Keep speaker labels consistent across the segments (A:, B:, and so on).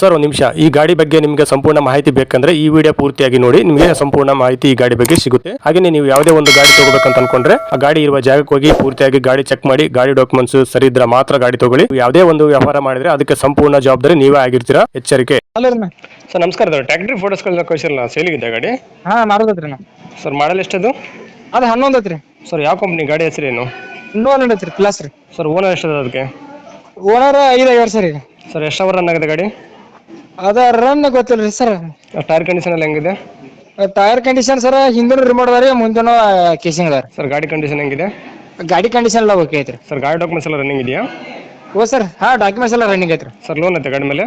A: Sir ಒಂದು ನಿಮಿಷ. ಈ ಗಾಡಿ ಬಗ್ಗೆ ನಿಮಗೆ ಸಂಪೂರ್ಣ ಮಾಹಿತಿ ಬೇಕಂದ್ರೆ ಈ ವಿಡಿಯೋ ಪೂರ್ತಿಯಾಗಿ ನೋಡಿ. ನಿಮಗೆ ಸಂಪೂರ್ಣ ಮಾಹಿತಿ ಈ ಗಾಡಿ ಬಗ್ಗೆ ಸಿಗುತ್ತೆ. ಹಾಗೆ ನೀವು ಯಾವುದೇ ಒಂದು ಗಾಡಿ ತಗೋಬೇಕಂತ ಅನ್ಕೊಂಡ್ರೆ ಆ ಗಾಡಿ ಇರುವ ಜಾಗಕ್ಕೆ ಹೋಗಿ ಪೂರ್ತಿಯಾಗಿ ಗಾಡಿ ಚೆಕ್ ಮಾಡಿ ಗಾಡಿ ಡಾಕ್ಯುಮೆಂಟ್ಸ್ ಸರಿ ಇದ್ರೆ ಮಾತ್ರ ಗಾಡಿ ತಗೊಳ್ಳಿ. ನೀವು ಯಾವುದೇ ಒಂದು ವ್ಯವಹಾರ ಮಾಡಿದ್ರೆ ಅದಕ್ಕೆ ಸಂಪೂರ್ಣ ಜವಾಬ್ದಾರಿ ನೀವೇ ಆಗಿರ್ತೀರಾ? ಎಚ್ಚರಿಕೆ. ಸರ್ ನಮಸ್ಕಾರ ಟ್ಯಾಕ್ಟ್ರಿ ಫೋಟೋಸ್ಗಳನ್ನ ಕಳಿಸಿರಲ್ಲ ಸೇಲಿಗಿದೆ ಗಾಡಿ.
B: ಹಾ ಮಾಡೋದೈತ್ರಿ ನಾ
A: ಸರ್ ಮಾಡಲ್ ಎಷ್ಟದು?
B: ಅದು ಹನ್ನೊಂದು ಐತ್ರಿ.
A: ಸರ್ ಯಾವ ಕಂಪ್ನಿ ಗಾಡಿ ಹೆಸರೇನು
B: ಇನ್ನೂ ಐತ್ರಿ ಪ್ಲಸ್ ರೀ.
A: ಸರ್ ಓನರ್ ಎಷ್ಟದ ಅದಕ್ಕೆ?
B: ಓನರ್ ಐದು ಐವತ್ತು ಸರ್. ಈಗ
A: ಸರ್ ಎಷ್ಟು ಅವರ್ ರನ್ ಆಗಿದೆ ಗಾಡಿ?
B: ಅದ ರನ್ ಗೊತ್ತಿಲ್ರಿ ಸರ್
A: ಟೈರ್ ಕಂಡೀಷನ್ ಎಲ್ಲ ಹೆಂಗಿದೆ?
B: ಟೈರ್ ಕಂಡೀಷನ್ ಸರ್ ಹಿಂದಿನ ರಿಮೋಟ್ ಅದ ರೀ ಮುಂದಿನ ಕೇಸಿಂಗ್ ಅದ
A: ಸರ್ ಗಾಡಿ ಕಂಡೀಷನ್ ಹೆಂಗಿದೆ?
B: ಗಾಡಿ ಕಂಡೀಷನ್ ಎಲ್ಲ ಓಕೆ ಐತ್ರಿ.
A: ಸರ್ ಗಾಡಿ ಡಾಕ್ಯುಮೆಂಟ್ಸ್ ಎಲ್ಲ ರನ್ನಿಂಗ್ ಇದೆಯಾ?
B: ಓ ಸರ್ ಹಾ ಡಾಕ್ಯುಮೆಂಟ್ಸ್ ಎಲ್ಲ ರನ್ನಿಂಗ್ ಐತ್ರಿ.
A: ಸರ್ ಲೋನ್ ಐತೆ ಗಾಡಿ ಮೇಲೆ?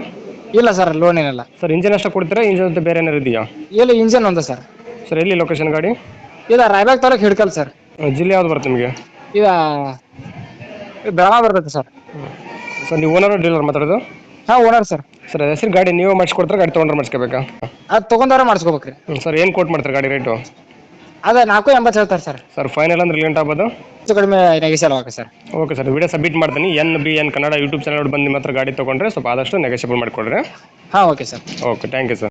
B: ಇಲ್ಲ ಸರ್ ಲೋನ್ ಏನಿಲ್ಲ.
A: ಸರ್ ಇಂಜಿನ್ ಅಷ್ಟೇ ಕೊಡ್ತೀರಾ? ಇಂಜಿನ್ ಅಂತ ಬೇರೆ ಏನಾರು ಇದೆಯಾ?
B: ಇಲ್ಲ ಇಂಜಿನ್ ಒಂದು ಸರ್
A: ಸರ್ ಎಲ್ಲಿ ಲೊಕೇಶನ್ ಗಾಡಿ?
B: ಇದು ರಾಯಬಾಗ್ ತಾಲೂಕ್ ಹಿಡ್ಕಲ್ ಸರ್
A: ಜಿಲ್ಲೆ ಯಾವ್ದು ಬರುತ್ತೆ ನಿಮಗೆ?
B: ಇದು ಬೆಳಗಾವಿ ಬರ್ತೈತೆ ಸರ್
A: ಸರ್ ನೀವು ಓನರ್ ಡೀಲರ್ ಮಾತಾಡೋದು?
B: ಹಾಂ ಓನರ್ ಸರ್.
A: ಸರ್ ಹೆಸರು ಗಾಡಿ ನೀವೇ ಮಾಡಿಸ್ಕೊಡ್ತಾರೆ ಗಾಡಿ ತೊಗೊಂಡ್ರೆ ಮಾಡಿಸ್ಕೋಬೇಕಾ?
B: ಅದು ತೊಗೊಂಡವ್ರೆ ಮಾಡಿಸ್ಕೋಬೇಕ್ರಿ.
A: ಹ್ಞೂ ಸರ್ ಏನು ಕೋಟ್ ಮಾಡ್ತಾರೆ ಗಾಡಿ ರೇಟು
B: ಅದ ನಾಲ್ಕು ಎಂಬತ್ತು ಹೇಳ್ತಾರೆ ಸರ್.
A: ಸರ್ ಫೈನಲ್ ಅಂದ್ರೆ ಲೇಟ್ ಆಗ್ಬೋದು?
B: ಹೆಚ್ಚು ಕಡಿಮೆ ನೆಗೆಸಲ್ ಆಗ ಸರ್.
A: ಓಕೆ ಸರ್ ವಿಡಿಯೋ ಸಬ್ಮಿಟ್ ಮಾಡ್ತೀನಿ. N B N Kannada YouTube channel ಬಂದು ನಿಮ್ಮ ಹತ್ರ ಗಾಡಿ ತೊಗೊಂಡ್ರೆ ಸ್ವಲ್ಪ ಆದಷ್ಟು ನೆಗೋಷಿಯಬಲ್ ಮಾಡಿಕೊಡ್ರಿ.
B: ಹಾಂ okay sir.
A: Okay thank you sir